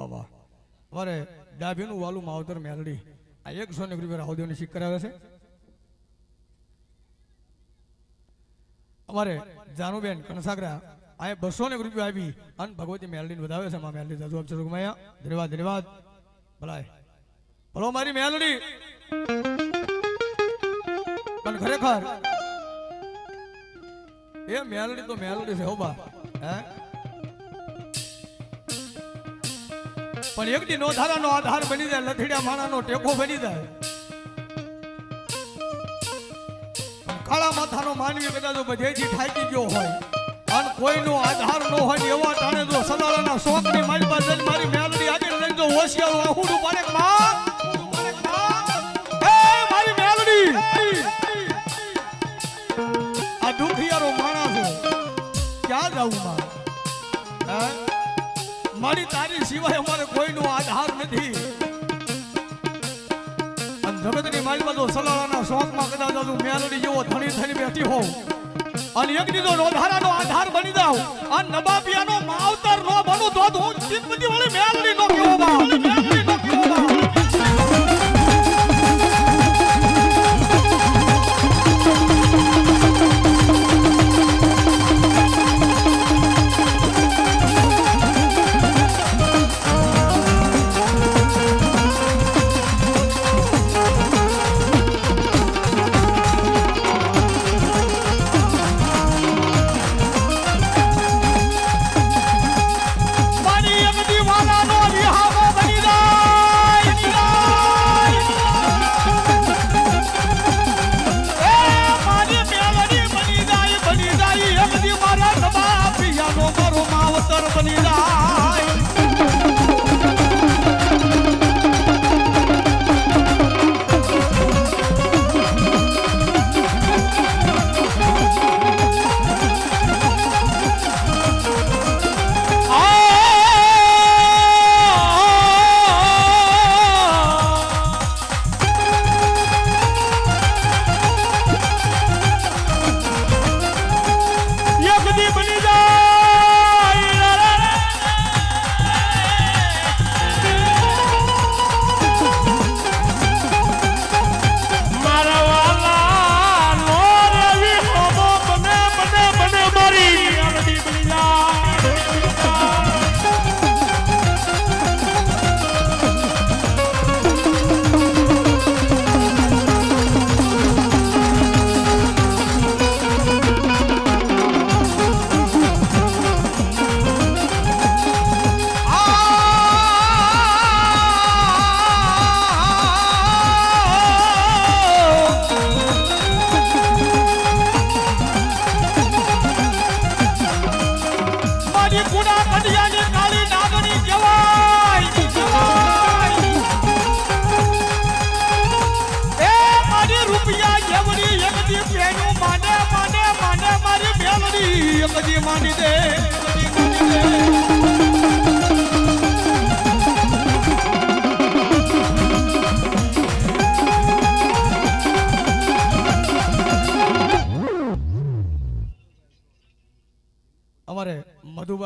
વાહ વાહ અમારે ડાભીનું વાલું માવતર મેલડી. આ એકસો ને રૂપિયા રાહુદેવની શીખ કરાવે છે. અમારે જાનુબેન કનસાગરા, આ બસો ને રૂપિયા આવી અને ભગવતી મેલડીને વધાવે છે. મા મેલડી દાદુ આપશે રૂગમાયા ધન્યવાદ ધન્યવાદ. ભલાય. ભલો મારી મેલડી. પણ ખરેખર એ મેલડી તો મેલડી છે હો બા. હે? પણ એક દી નો આધાર બની જાય, લથડિયા માણાનો ટેકો બની જાય. કાળા માથાનો માનવી કદાચ બધેથી ઠાકી ગયો હોય. અને કોઈનો આધાર ન હોય એવા ટાણે જો સદાળાના શોખની મારી પાસે મારી મેલડી આગળ લઈને જો હોશિયાર આહુડું પાડે માં આ દુખિયારો માણસ ક્યાં જવું માં? મારી તારી સિવાય અમારે કોઈનો આધાર નથી. જગતની બાજુ સલાળાના શોખમાં કદાચ હજુ મેલડી જેવો ધણી થઈને બેઠી હોઉં. અને એક દીધો આધાર બની જાઉં. આ નબાબિયાનો માવતર નો બનું તો હું ચિંતમતી વાળી નો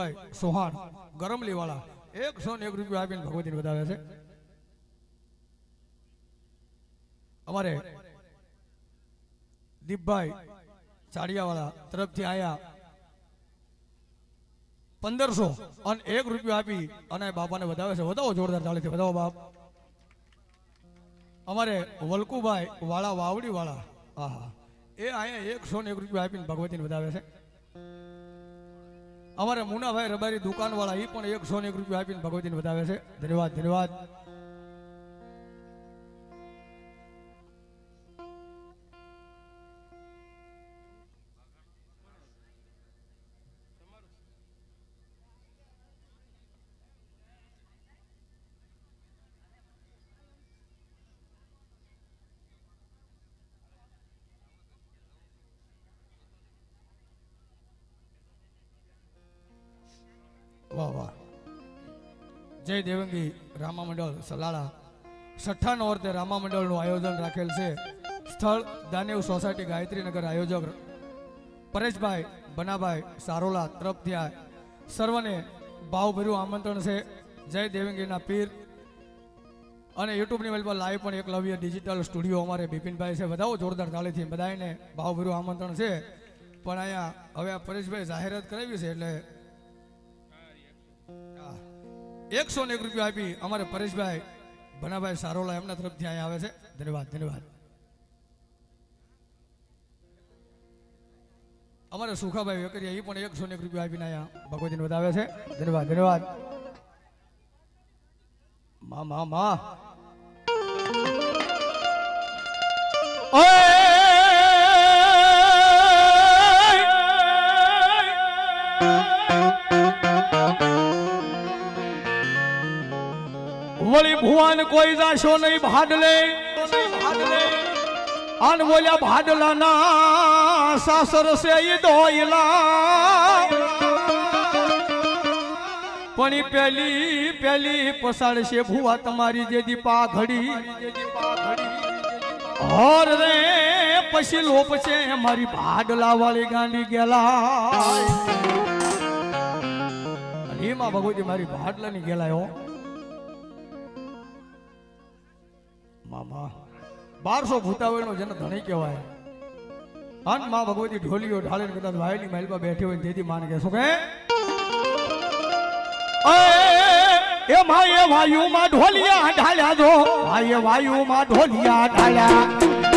મધુભાઈ સોહાણ ગરમલી વાળા એકસો ને એક રૂપિયા આપીને ભગવતીને વધાવે છે. અમારે દીપભાઈ ચાડિયાવાળા તરફથી આયા. પંદરસો અને એક રૂપિયો આપી અને બાપાને વધાવે છે. વધાવો જોરદાર ચાલે છે વધાવો બાપ. અમારે વલકુભાઈ વાળા વાવડી વાળા હા એ અહીંયા એકસો ને એક રૂપિયા આપીને ભગવતીને વધાવે છે. અમારે મુનાભાઈ રબારી દુકાનવાળા એ પણ એકસો ને એક રૂપિયા આપીને ભગવતીને વધાવે છે. ધન્યવાદ ધન્યવાદ. વાહ વાહ. જય દેવંગી રામા મંડળ સલાળા. છઠ્ઠા નોરતે રામા મંડળનું આયોજન રાખેલ છે. સ્થળ દાનેવ સોસાયટી ગાયત્રીનગર આયોજક પરેશભાઈ, બનાભાઈ, સારોલા તરફથી સર્વને ભાવભર્યું આમંત્રણ છે. જય દેવંગીના પીર. અને યુટ્યુબની વેલ પર લાઈવ પણ એકલવ્ય ડિજિટલ સ્ટુડિયો અમારે બિપિનભાઈ છે. બધાઓ જોરદાર તાળીથી બધાને ભાવભર્યું આમંત્રણ છે. પણ અહીંયા હવે પરેશભાઈ જાહેરાત કરાવી છે એટલે એકસો ને એક રૂપિયા આપી અમારે પરેશભાઈ ભનાભાઈ સારોલા એમના તરફથી અહીંયા આવે છે. ધન્યવાદ ધન્યવાદ. અમારે સુખાભાઈ વેકરિયા એ પણ એકસો ને એક રૂપિયા આપીને અહીંયા ભગવતીને વધાવે છે. ધન્યવાદ ધન્યવાદ. મા મા મા. ભુવન કોઈ જાશો નહીં ભાડલે. અન બોલ્યા, ભાડલાના સાસર સે ઈ પણ પેલી પેલી પસાડ છે, ભુવા તમારી જે દીપા ઘડી હર રે, પછી લોપ છે, મારી ભાડલા વાળી ગાંડી ગેલા. ભગવતી મારી ભાડલાની ગેલાય મામા, બારસો ભૂતાવળનો જેને ધણી કહેવાય. અનમાં ભગવતી ઢોલીઓ ઢાળીને કદાચ વાયલી મહેલમાં બેઠી હોય તેથી માને કે શું કે એ માં વાયુ વાયુમાં ઢોલિયા ઢાળ્યા જો ભાઈ વાયુમાં ઢોલિયા ઢાળ્યા.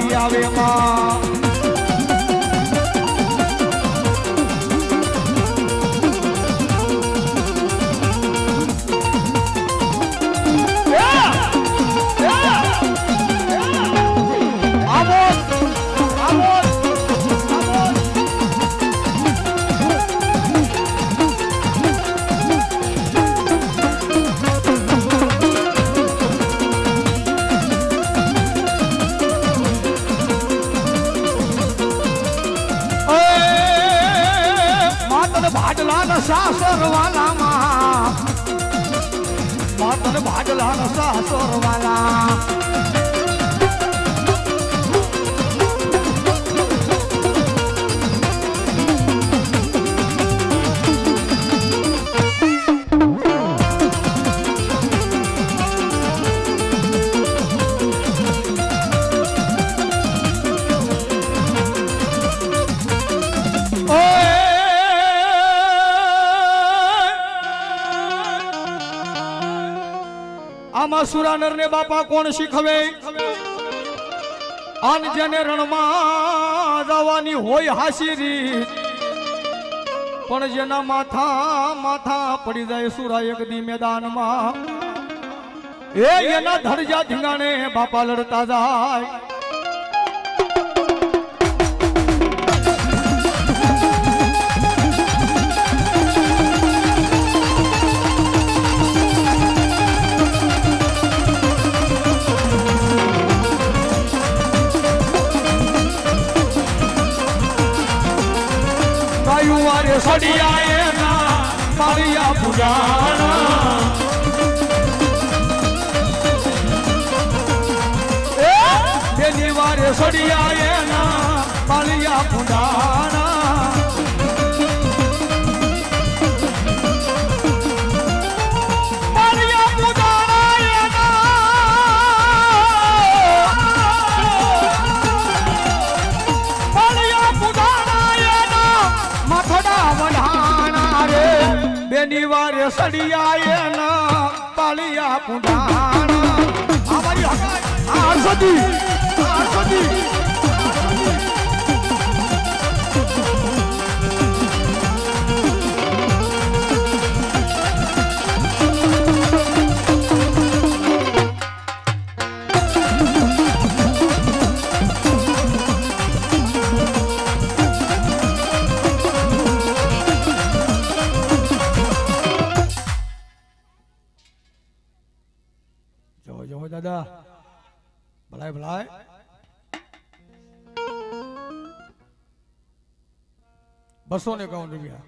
કે આવે માં માતન ભાડલા સાસર વાલા સુરાનર ને બાપા કોણ શીખવે? આન જેને રણમાં જવાની હોય હાશીરી. પણ જેના માથા માથા પડી જાય સુરા એક દી મેદાનમાં, એ એના ધરજા ધીંગાણે બાપા લડતા જાય. સડિયા એના મારિયા પુજાણા એ તેની વારે સડિયા એના પાલિયા પુંડાણા આ મારી હગાઈ આ હર્ષદી આ હર્ષદી ભલાય બસો ને એકાવન રૂપિયા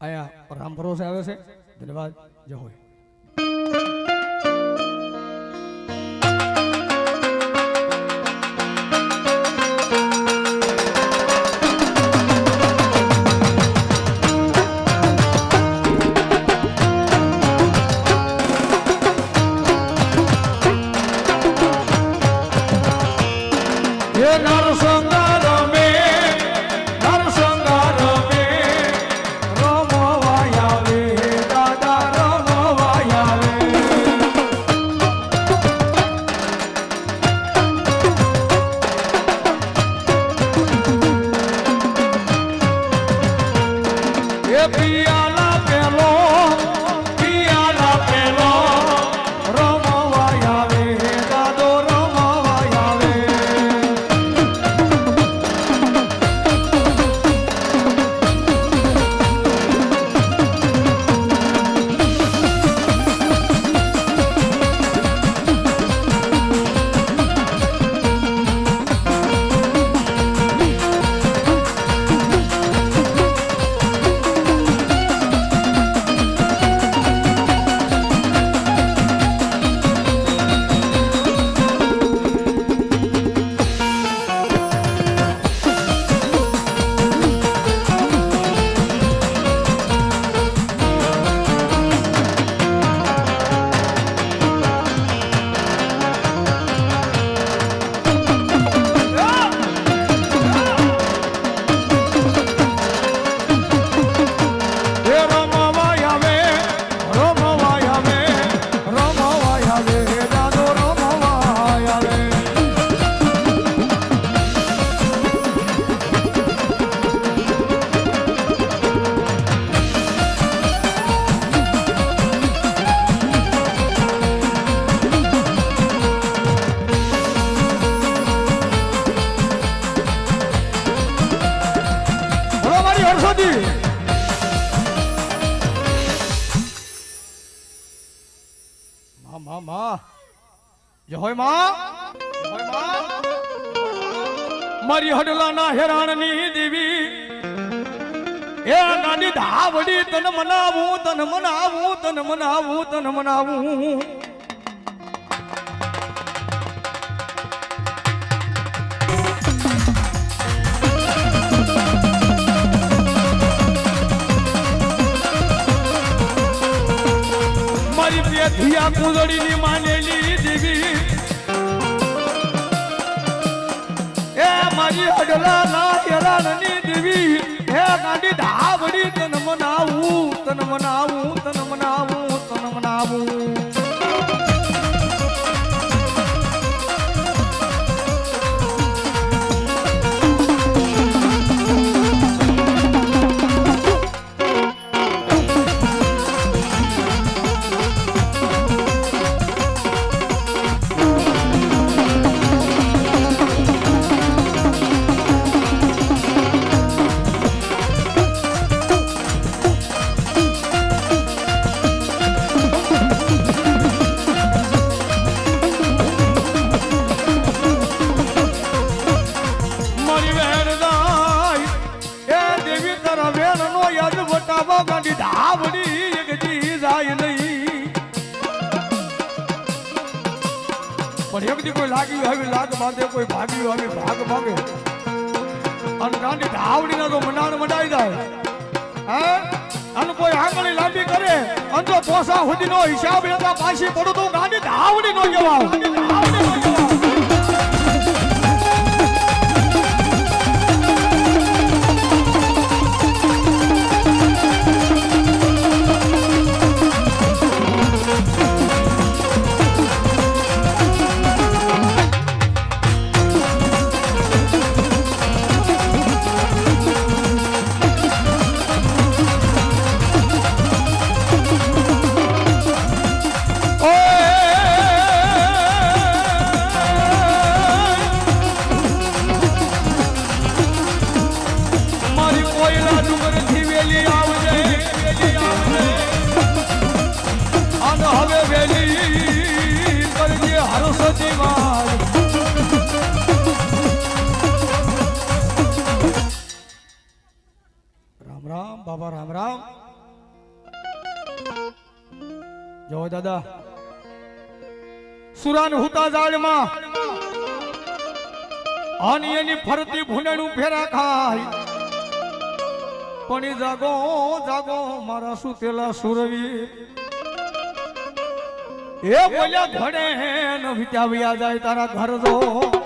અહીંયા રામ ભરોસે આવે છે. ધન્યવાદ. જય હોય માં માં જય મારી હડલાના હેરાણની દેવી. એ ધાવડી તન મનાવું તન મનાવું તન મનાવું તન મનાવું. મારી પેથિયા કુંદડીની માનેલી દીવી એ મારી અડલા ના હેરાનની દેવી. હે ગાંડી ધાવડી તન મનાવું તન મનાવું. કરે અને જો પોસા સુધી નો હિસાબ લેતા પાછી પડું તો જવાબ ધાવડી નો જવાબ જો દાદા. સુરાન હુતા જાળમાં. આની એની ફરતી ભૂંડણું ફેરા ખાય. પણ જાગો જાગો, મારા સુતેલા સુરવી. એ બોલ્યા ઘડે ન વિચાવ્યા જાય તારા ઘર જો